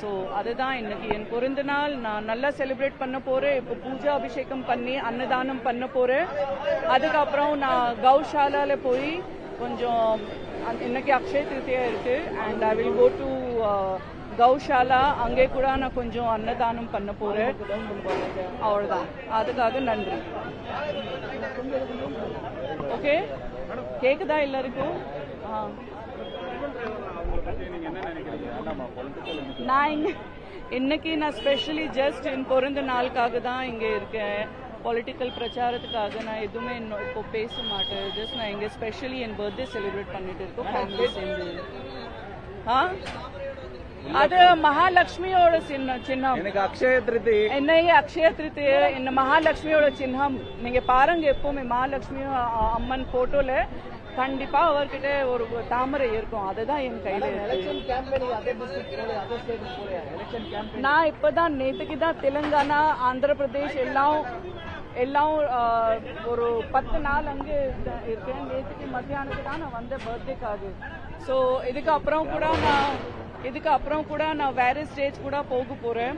So அதுதான் இன்னைக்கு என் பிறந்த நாள் நான் நல்லா செலிப்ரேட் பண்ண போறேன். இப்போ பூஜா அபிஷேகம் பண்ணி அன்னதானம் பண்ண போறேன். அதுக்கப்புறம் நான் கௌஷாலால போய் கொஞ்சம் இன்னைக்கு அக்ஷய திருத்தியா இருக்கு. And I will go to Gaushala. அங்கே கூட நான் கொஞ்சம் அன்னதானம் பண்ண போறேன். அவ்வளவுதான். அதுக்காக நன்றி. ஓகே கேக்குதா எல்லாருக்கும்? ஆ. நான் இங்க இன்னைக்கு நான் ஸ்பெஷலி ஜஸ்ட் என் பிறந்த நாளுக்காக தான் இங்க இருக்கேன். பொலிட்டிக்கல் பிரச்சாரத்துக்காக நான் எதுவுமே இப்போ பேச மாட்டேன். ஜஸ்ட் நான் இங்க ஸ்பெஷலி என் பர்த்டே செலிப்ரேட் பண்ணிட்டு இருக்கோம். ஃபேமிலி சேர்ந்து. ஆ? அது மகாலட்சுமியோட சின்ன சின்னம். எனக்கு அக்ஷய திருதி. என்னையே அக்ஷய திருத்திய இந்த மகாலட்சுமியோட சின்னம். நீங்க பாருங்க எப்பவுமே மகாலட்சுமி அம்மன் போட்டோல கண்டிப்பா அவர்கிட்ட ஒரு தாமரை இருக்கும். அதுதான் என் கையில நான் இப்பதான் நேத்துக்கு தான் தெலுங்கானா ஆந்திர பிரதேஷ் எல்லாம் எல்லாம் ஒரு பத்து நாள் அங்கே இருக்கேன். நேத்துக்கு மத்தியானத்துக்கு தான் நான் வந்த பர்த்டேக்காக ஸோ இதுக்கு அப்புறம் கூட நான் இதுக்கு அப்புறம் கூட நான் வேற ஸ்டேஜ் கூட போக போறேன்.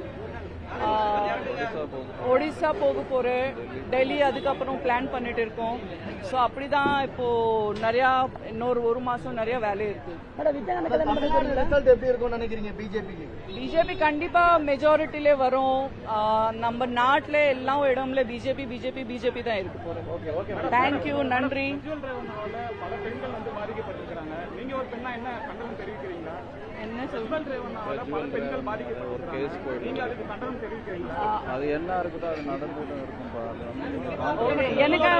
ஒடிசா போக போறேன். டெல்லி அதுக்கப்புறம் பிளான் பண்ணிட்டு இருக்கோம். ஸோ அப்படிதான் இப்போ நிறைய இன்னொரு ஒரு மாசம் நிறைய வேலை இருக்கு. ரிசல்ட் எப்படி இருக்கும்னு நினைக்கிறீங்க பிஜேபிக்கு பிஜேபி கண்டிப்பா மெஜாரிட்டிலே வரும். நம்ம நாட்டில் எல்லா இடம்ல பிஜேபி பிஜேபி பிஜேபி தான் இருக்கு போறோம். ஓகே ஓகே தேங்க்யூ நன்றி. பல பெண்கள் வந்து பாதிக்கப்பட்டிருக்கிறாங்க. நீங்க ஒரு பெண்ணா என்ன கண்டனம் அது என்ன இருக்குதோ அது நடந்துட்டு இருக்கும்பா எனக்கு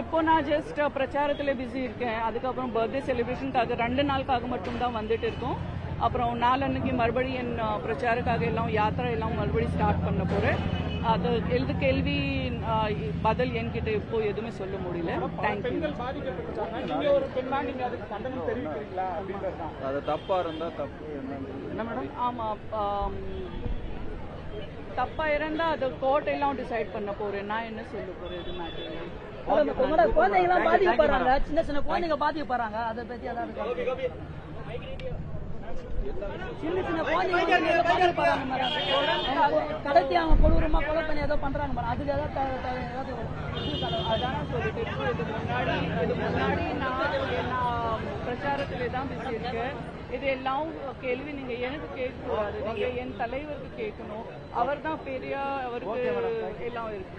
இப்போ நான் ஜஸ்ட் பிரச்சாரத்துல பிஸி இருக்கேன். அதுக்கப்புறம் பர்த்டே செலிப்ரேஷனுக்காக ரெண்டு நாளுக்காக மட்டும் தான் வந்துட்டு இருக்கோம். அப்புறம் நாளன்னைக்கு மறுபடியும் என் பிரச்சாரக்காக எல்லாம் யாத்திரை எல்லாம் மறுபடியும் ஸ்டார்ட் பண்ண போறேன். அது எழுது கேள்வி பதில் என்கிட்ட இப்போ எதுவுமே சொல்ல முடியல. அது தப்பா இருந்தா தப்பு என்ன மேடம் ஆம், தப்பா இருந்தா அது கோர்ட் எல்லாம் டிசைட் பண்ண போறேன். நான் என்ன சொல்ல போறேன் இது மேட்டர் குழந்தைங்க எல்லாம் பாதிக்கப்படுறாங்க சின்ன சின்ன குழந்தைங்க பாதிக்கப்படுறாங்க அதை பத்தி அதாவது சின்ன சின்ன குழந்தைங்க பாதிக்கப்படுறாங்க மேடம் அவங்க கொடூரமா கொலை பண்ணி ஏதோ பண்றாங்க மேடம் அதுக்கு ஏதாவது அதான் சொல்லிட்டு. இது முன்னாடி இது முன்னாடி நான் பிரச்சாரத்திலே தான் பிஸி இருக்கேன் இது எல்லாம் கேள்வி நீங்க எனக்கு கேட்கக்கூடாது. நீங்க என் தலைவருக்கு கேட்கணும். அவர் தான் பெரிய அவருக்கு எல்லாம் இருக்கு.